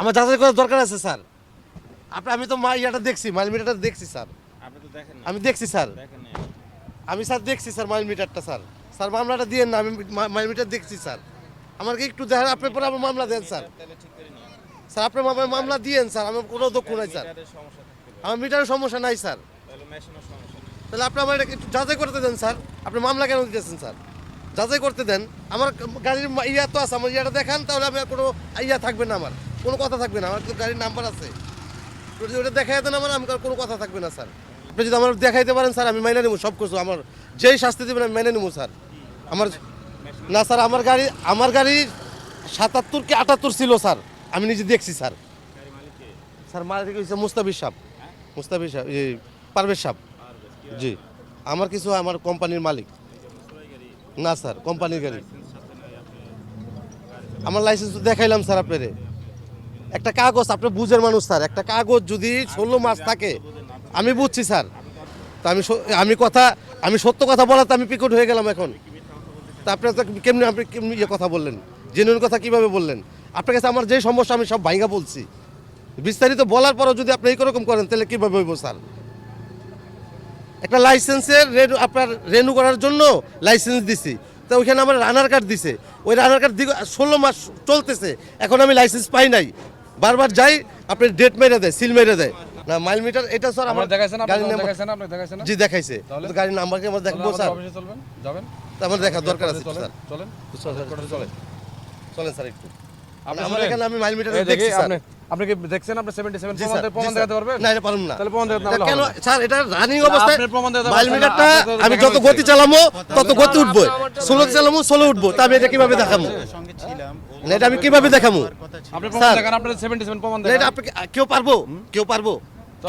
আমার যাচাই করার দরকার আছে স্যার। আপনি আমি তো মা ইয়াটা দেখছি মাইল মিটারটা দেখছি স্যার। আপনি তো দেখেন আমি দেখছি স্যার। আমি স্যার দেখছি স্যার মাইল মিটারটা স্যার। স্যার মামলাটা দিয়ে না আমি মাইল মিটার দেখছি স্যার। আমাকে একটু দেখেন আপনি পরে আমার মামলা দেন স্যার। স্যার আপনি আমার মামলা দিয়েন স্যার আমার কোনো দুঃখ নাই স্যার। আমার মিটারের সমস্যা নাই স্যার। তাহলে আপনি আমার এটা একটু যাচাই করতে দেন স্যার। আপনি মামলা কেন দিতেছেন স্যার? যাচাই করতে দেন। আমার গাড়ির ইয়া তো আছে আমার ইয়াটা দেখান তাহলে আমি কোনো ইয়া থাকবে না আমার। কোনো কথা থাকবে না, আমার তো গাড়ির নাম্বার আছে। যদি ওটা দেখাই দেন আমার, আমি আর কোনো কথা থাকবে না, স্যার। আপনি যদি আমার দেখাইতে পারেন, স্যার, আমি মাইনে নেব, সব কিছু, আমার যেই শাস্তি দেবেন, আমি মেনে নেব, স্যার। আমার না, স্যার, আমার গাড়ি আমার গাড়ি সাতাত্তর কি আটাত্তর ছিল, স্যার। আমি নিজে দেখছি, স্যার। স্যার, মালিক হয়েছে মুস্তাফিজ সাহেব। মুস্তাফিজ সাহেব, এই পারভেজ সাহেব। জি। আমার কিছু, আমার কোম্পানির মালিক। না, স্যার, কোম্পানির গাড়ি। আমার লাইসেন্স দেখাইলাম, স্যার, আপনারে। একটা কাগজ আপনি বুঝের মানুষ স্যার একটা কাগজ যদি ষোলো মাস থাকে আমি বুঝছি স্যার। তা আমি আমি কথা আমি সত্য কথা বলাতে আমি পিকট হয়ে গেলাম এখন। তা আপনি কেমনি আপনি কেমনি ইয়ে কথা বললেন? জেনুইন কথা কীভাবে বললেন? আপনার কাছে আমার যে সমস্যা আমি সব ভাইঙ্গা বলছি। বিস্তারিত বলার পরও যদি আপনি এইরকম করেন তাহলে কীভাবে হইব স্যার? একটা লাইসেন্সের রেনু আপনার রেনু করার জন্য লাইসেন্স দিছি। তো ওইখানে আমার রানার কার্ড দিছে। ওই রানার কার্ড দিকে ষোলো মাস চলতেছে। এখন আমি লাইসেন্স পাই নাই। বারবার যাই আপনি ডেট মেরে দেয় সিল মেরে দেয়। না মাইল মিটার এটা স্যার আমার দেখাইছেন আপনি দেখাইছেন আপনি দেখাইছেন না? জি দেখাইছে? তো গাড়ির নাম্বার কি আমার দেখব স্যার অফিসে চলবেন যাবেন? তা আমার দেখার দরকার আছে স্যার চলেন চলেন। চলেন। চলেন স্যার একটু। আপনি আমার এখানে আমি মাইল মিটার দেখি দেখছি স্যার আপনি আপনি কি দেখছেন আপনি 77 জি প্রমাণ প্রমাণ দেখাতে পারবেন? না এটা পারুম না। তাহলে প্রমাণ দেখাতে না কেন স্যার এটা রানিং অবস্থায় আপনার প্রমাণ দেখাতে মাইল মিটারটা আমি যত গতি। চালামো তত গতি উঠবো। ষোলো চালামো ষোলো উঠবো। তা আমি এটা কীভাবে দেখামো সঙ্গে ছিলাম। এটা আমি কীভাবে ছিল আপনি প্রমাণ। দেখান আপনার 77 প্রমাণ দেখান। এটা আপনি কেউ পারব? কেউ পারব?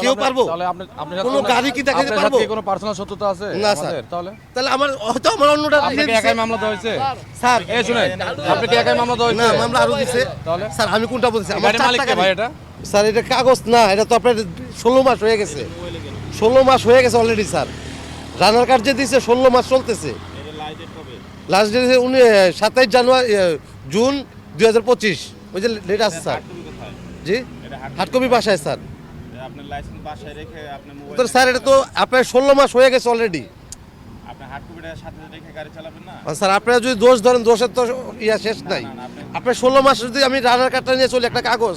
কেউ পারব? তাহলে আপনি আপনি কোনো গাড়ি কি দেখাতে পারব? কোনো পার্সোনাল শত্রুতা আছে না, স্যার। তাহলে? তাহলে আমার হয়তো আমার অন্যটা আপনি ইয়ে কি একাই মামলা দেওয়া হয়েছে স্যার। এই শুনেন আপনি কি একাই মামলা দেওয়া না মামলা আরও দিছে। তাহলে? স্যার আমি কোনটা বলছি আমার মালিক কে ভাই এটা? স্যার এটা কাগজ না এটা তো আপনার ষোলো মাস হয়ে গেছে। ষোলো মাস হয়ে গেছে অলরেডি স্যার। রানার কার্ড যে দিছে ষোলো মাস চলতেছে। লাস্ট ডেট উনি সাতাইশ জানুয়ারি জুন দুই হাজার পঁচিশ। ওই যে আছে স্যার। জি? হাটকপি বাসায় স্যার। স্যার এটা তো আপনার ষোলো মাস হয়ে গেছে অলরেডি স্যার আপনারা যদি দোষ ধরেন দোষের তো ইয়া শেষ নাই। আপনার ষোলো মাস যদি আমি রানার কার্ডটা নিয়ে চলি একটা কাগজ।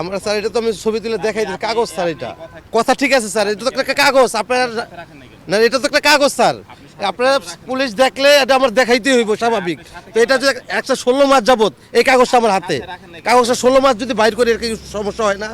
আমরা স্যার এটা তো আমি ছবি তুলে দেখাই দিই কাগজ স্যার এটা। কথা- ঠিক আছে স্যার এটা তো একটা কাগজ। আপনার না, এটা তো একটা কাগজ, স্যার। আপনার পুলিশ দেখলে এটা আমার দেখাইতেই হইব, স্বাভাবিক। তো এটা যে একশো ষোলো মাস যাবত এই কাগজটা আমার হাতে। কাগজটা ষোলো মাস যদি বাইর করে, এর সমস্যা হয় না।